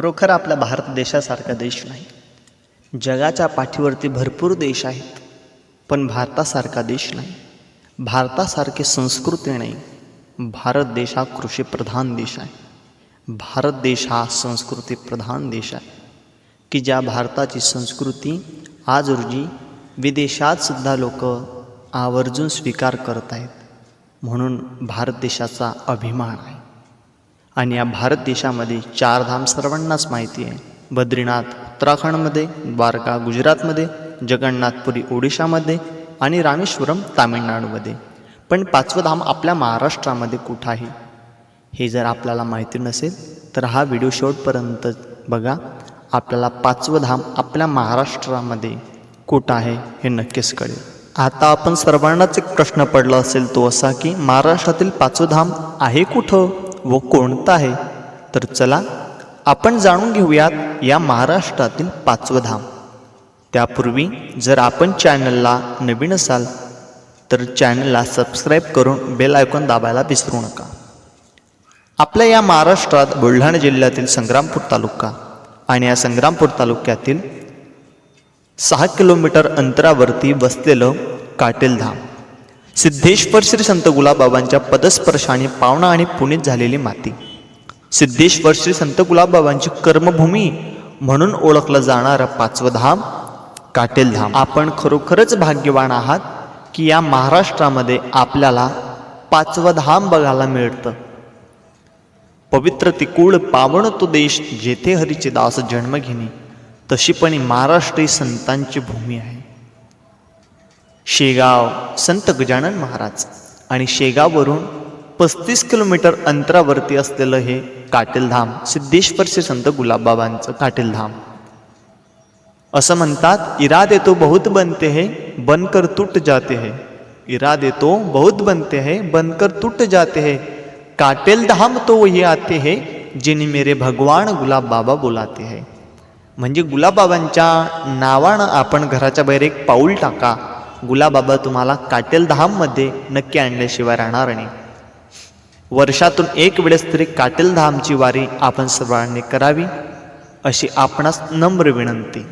खरोखर आपल्या भारत देशासारखा देश नाही. जगाच्या पाठीवरती भरपूर देश आहेत पण भारतासारखा देश नाही. भारतासारखी संस्कृती नाही. भारत देश हा कृषीप्रधान देश आहे. भारत देश हा संस्कृतीप्रधान देश आहे. की ज्या भारताची संस्कृती आज रोजी विदेशात सुद्धा लोक आवर्जून स्वीकार करत आहेत म्हणून भारत देशाचा अभिमान आहे. आणि या भारत देशामध्ये चारधाम सर्वांनाच माहिती आहे. बद्रीनाथ उत्तराखंडमध्ये द्वारका गुजरातमध्ये जगन्नाथपुरी ओडिशामध्ये आणि रामेश्वरम तामिळनाडूमध्ये. पण पाचवं धाम आपल्या महाराष्ट्रामध्ये कुठं आहे? हे जर आपल्याला माहिती नसेल तर हा व्हिडिओ शेवटपर्यंत बघा. आपल्याला पाचवं धाम आपल्या महाराष्ट्रामध्ये कुठं आहे हे नक्कीच कळेल. आता आपण सर्वांनाच एक प्रश्न पडला असेल तो असा की महाराष्ट्रातील पाचवं धाम आहे कुठं? व कोणतं आहे? तर चला आपण जाणून घेऊयात या महाराष्ट्रातील पाचवं धाम. त्यापूर्वी जर आपण चॅनलला नवीन असाल तर चॅनलला सबस्क्राईब करून बेल आयकॉन दाबायला विसरू नका. आपल्या या महाराष्ट्रात बुलढाणा जिल्ह्यातील संग्रामपूर तालुका आणि या संग्रामपूर तालुक्यातील सहा किलोमीटर अंतरावरती बसलेलं काटेलधाम सिद्धेश्वर श्री संत गुलाबाबांच्या पदस्पर्शाने पावणा आणि पुनीत झालेली माती. सिद्धेश्वर श्री संत गुलाबाबांची कर्मभूमी म्हणून ओळखलं जाणारं पाचवं धाम काटेलधाम आपण खरोखरच भाग्यवान आहात की या महाराष्ट्रामध्ये आपल्याला पाचवं धाम बघायला मिळतं. पवित्र तिकुळ पावन तो देश जेथे हरीचे दास जन्म घेणे तशी पण महाराष्ट्र ही संतांची भूमी आहे. शेगाव संत गजानन महाराज. आणि शेगाववरून पस्तीस किलोमीटर अंतरावरती असलेलं हे काटेलधाम सिद्धेश्वरचे संत गुलाबबाबांचं काटेलधाम. असं म्हणतात इरादे तो बहुत बनते है बनकर तुट जाते है. इरादे तो बहुत बनते है बनकर तुट जाते है. काटेलधाम तो वही आते है जिने मेरे भगवान गुलाब बाबा बोलाते है. म्हणजे गुलाबबाबांच्या नावानं आपण घराच्या बाहेर एक पाऊल टाका गुलाबाबा तुम्हाला काटेल धाममध्ये नक्की आणल्याशिवाय राहणार नाही. वर्षातून एक वेळेस तरी काटेल धामची वारी आपण सर्वांनी करावी अशी आपणास नम्र विनंती.